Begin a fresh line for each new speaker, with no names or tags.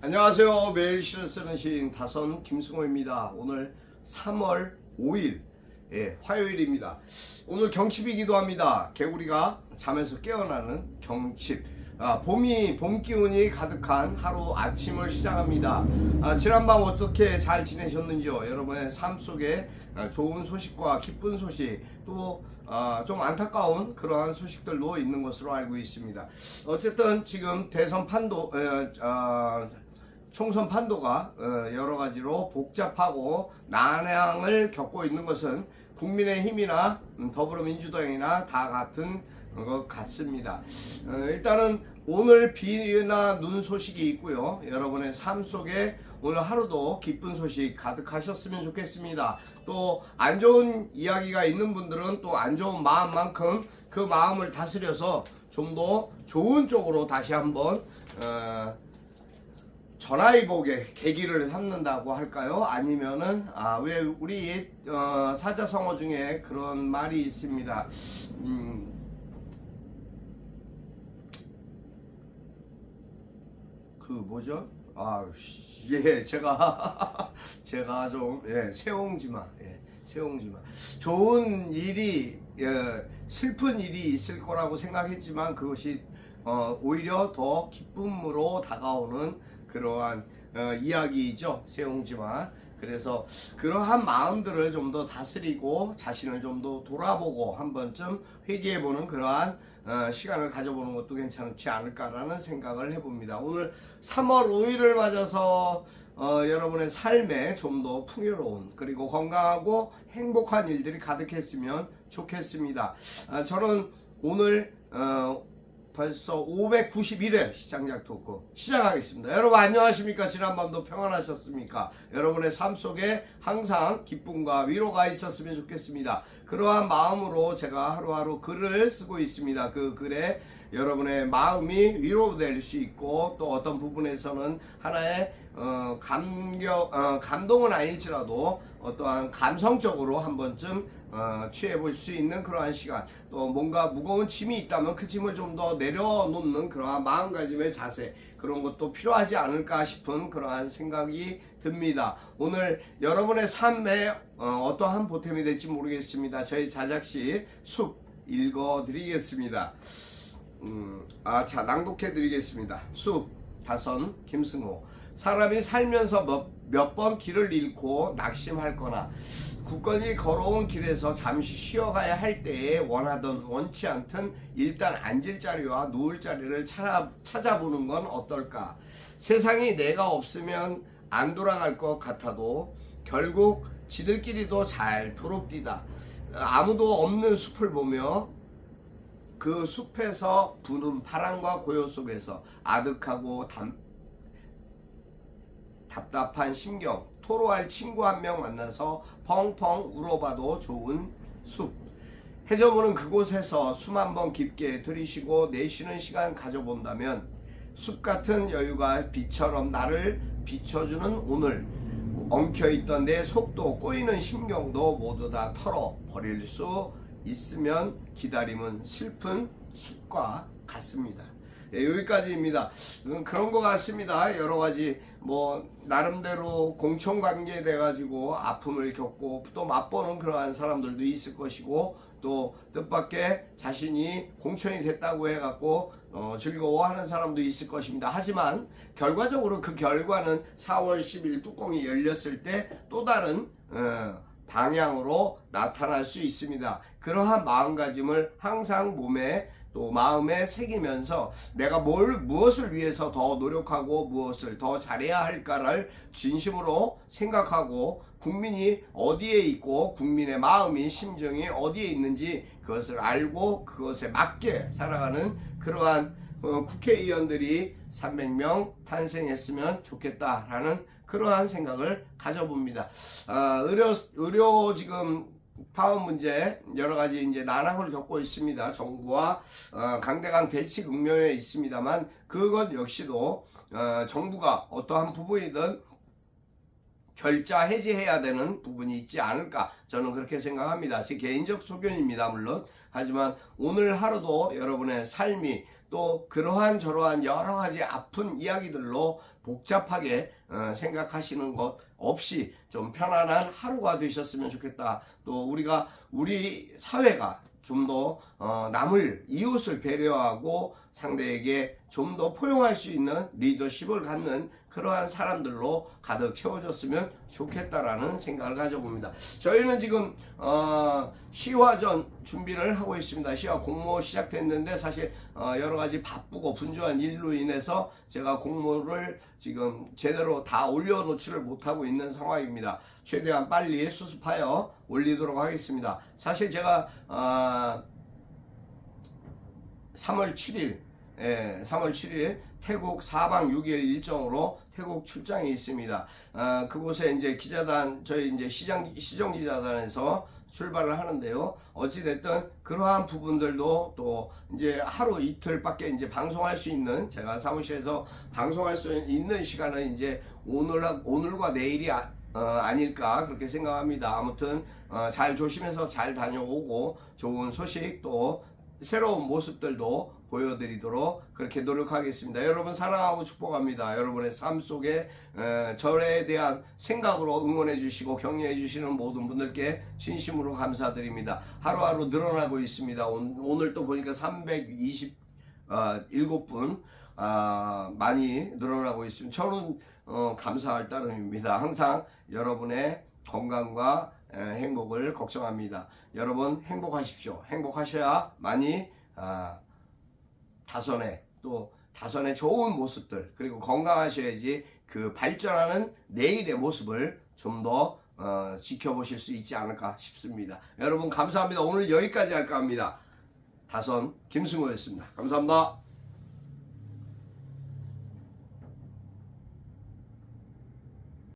안녕하세요. 매일 시를 쓰는 시인 다선 김승호입니다. 오늘 3월 5일, 예, 화요일입니다. 오늘 경칩이기도 합니다. 개구리가 잠에서 깨어나는 경칩. 아, 봄이, 봄 기운이 가득한 하루 아침을 시작합니다. 아, 지난밤 어떻게 잘 지내셨는지요? 여러분의 삶 속에 아, 좋은 소식과 기쁜 소식, 또, 아, 좀 안타까운 그러한 소식들도 있는 것으로 알고 있습니다. 어쨌든 지금 대선 판도, 에, 아, 총선 판도가 어, 여러 가지로 복잡하고 난항을 겪고 있는 것은 국민의힘이나 음, 더불어민주당이나 다 같은 것 같습니다. 어, 일단은 오늘 비나 눈 소식이 있고요. 여러분의 삶 속에 오늘 하루도 기쁜 소식 가득하셨으면 좋겠습니다. 또 안 좋은 이야기가 있는 분들은 또 안 좋은 마음만큼 그 마음을 다스려서 좀 더 좋은 쪽으로 다시 한번 어, 전화위복의 계기를 삼는다고 할까요? 아니면은 아 왜 우리 어, 사자성어 중에 그런 말이 있습니다. 음, 그 뭐죠? 아, 씨, 예, 제가 제가 좀 예, 세옹지마, 예, 세옹지마. 좋은 일이 예, 슬픈 일이 있을 거라고 생각했지만 그것이 어, 오히려 더 기쁨으로 다가오는 그러한 어, 이야기이죠, 세옹지마. 그래서 그러한 마음들을 좀 더 다스리고 자신을 좀 더 돌아보고 한 번쯤 회개해보는 그러한 어, 시간을 가져보는 것도 괜찮지 않을까라는 생각을 해봅니다. 오늘 3월 5일을 맞아서 어, 여러분의 삶에 좀 더 풍요로운 그리고 건강하고 행복한 일들이 가득했으면 좋겠습니다. 아, 저는 오늘 어, 벌써 591회 시장작 토크 시작하겠습니다. 여러분 안녕하십니까? 지난밤도 평안하셨습니까? 여러분의 삶 속에 항상 기쁨과 위로가 있었으면 좋겠습니다. 그러한 마음으로 제가 하루하루 글을 쓰고 있습니다. 그 글에 여러분의 마음이 위로될 수 있고 또 어떤 부분에서는 하나의 어, 감격, 어, 감동은 아닐지라도 어떠한 감성적으로 한 번쯤 어, 취해볼 수 있는 그러한 시간 또 뭔가 무거운 짐이 있다면 그 짐을 좀 더 내려놓는 그러한 마음가짐의 자세 그런 것도 필요하지 않을까 싶은 그러한 생각이 듭니다. 오늘 여러분의 삶에 어, 떠한 보탬이 될지 모르겠습니다. 저희 자작시 숲 읽어드리겠습니다. 음, 아, 자, 낭독해 드리겠습니다. 숲, 다선, 김승호. 사람이 살면서 몇번 길을 잃고 낙심할 거나 굳건히 걸어온 길에서 잠시 쉬어가야 할 때에 원하던 원치 않든 일단 앉을 자리와 누울 자리를 찾아, 찾아보는 건 어떨까? 세상이 내가 없으면 안 돌아갈 것 같아도 결국 지들끼리도 잘 도롭디다. 아무도 없는 숲을 보며 그 숲에서 부는 바람과 고요 속에서 아득하고 담, 답답한 심경, 토로할 친구 한 명 만나서 펑펑 울어봐도 좋은 숲. 해저문은 그곳에서 숨 한 번 깊게 들이쉬고 내쉬는 시간 가져본다면 숲 같은 여유가 비처럼 나를 비춰주는 오늘. 엉켜있던 내 속도 꼬이는 심경도 모두 다 털어 버릴 수 있으면 기다림은 슬픈 숲과 같습니다. 예, 여기까지입니다. 음, 그런 것 같습니다. 여러 가지 뭐 나름대로 공천 관계에 돼 가지고 아픔을 겪고 또 맛보는 그러한 사람들도 있을 것이고 또 뜻밖의 자신이 공천이 됐다고 해갖고 어, 즐거워하는 사람도 있을 것입니다. 하지만 결과적으로 그 결과는 4월 10일 뚜껑이 열렸을 때 또 다른 어, 방향으로 나타날 수 있습니다. 그러한 마음가짐을 항상 몸에 또 마음에 새기면서 내가 뭘 무엇을 위해서 더 노력하고 무엇을 더 잘해야 할까를 진심으로 생각하고 국민이 어디에 있고 국민의 마음이 심정이 어디에 있는지 그것을 알고 그것에 맞게 살아가는 그러한 어, 국회의원들이 300명 탄생했으면 좋겠다라는 그러한 생각을 가져봅니다. 아, 의료 의료 지금 파업 문제 여러 가지 이제 난항을 겪고 있습니다. 정부와 어, 강대강 대치 국면에 있습니다만 그것 역시도 어, 정부가 어떠한 부분이든 결자 해지해야 되는 부분이 있지 않을까 저는 그렇게 생각합니다. 제 개인적 소견입니다. 물론 하지만 오늘 하루도 여러분의 삶이 또 그러한 저러한 여러 가지 아픈 이야기들로 복잡하게 어, 생각하시는 것 없이 좀 편안한 하루가 되셨으면 좋겠다. 또 우리가 우리 사회가 좀더 어, 남을 이웃을 배려하고 상대에게 좀 더 포용할 수 있는 리더십을 갖는 그러한 사람들로 가득 채워졌으면 좋겠다라는 생각을 가져봅니다. 저희는 지금 어, 시화전 준비를 하고 있습니다. 시화 공모 시작됐는데 사실 어, 여러 가지 바쁘고 분주한 일로 인해서 제가 공모를 지금 제대로 다 올려놓지를 못하고 있는 상황입니다. 최대한 빨리 수습하여 올리도록 하겠습니다. 사실 제가 어, 3월 7일, 예, 3월 7일 태국 4박 6일 일정으로 태국 출장이 있습니다. 아, 그곳에 이제 기자단, 저희 이제 시장, 시정 기자단에서 출발을 하는데요. 어찌됐든 그러한 부분들도 또 이제 하루 이틀밖에 이제 방송할 수 있는 제가 사무실에서 방송할 수 있는 시간은 이제 오늘, 오늘과 내일이 아, 어, 아닐까 그렇게 생각합니다. 아무튼 어, 잘 조심해서 잘 다녀오고 좋은 소식 또 새로운 모습들도 보여드리도록 그렇게 노력하겠습니다. 여러분 사랑하고 축복합니다. 여러분의 삶 속에 에, 절에 대한 생각으로 응원해 주시고 격려해 주시는 모든 분들께 진심으로 감사드립니다. 하루하루 늘어나고 있습니다. 오늘 또 보니까 327분 아, 많이 늘어나고 있습니다. 저는 어, 감사할 따름입니다. 항상 여러분의 건강과 에, 행복을 걱정합니다. 여러분 행복하십시오. 행복하셔야 많이 아, 다선의 또 다선의 좋은 모습들 그리고 건강하셔야지 그 발전하는 내일의 모습을 좀더 어, 지켜보실 수 있지 않을까 싶습니다. 여러분 감사합니다. 오늘 여기까지 할까 합니다. 다선 김승호였습니다. 감사합니다.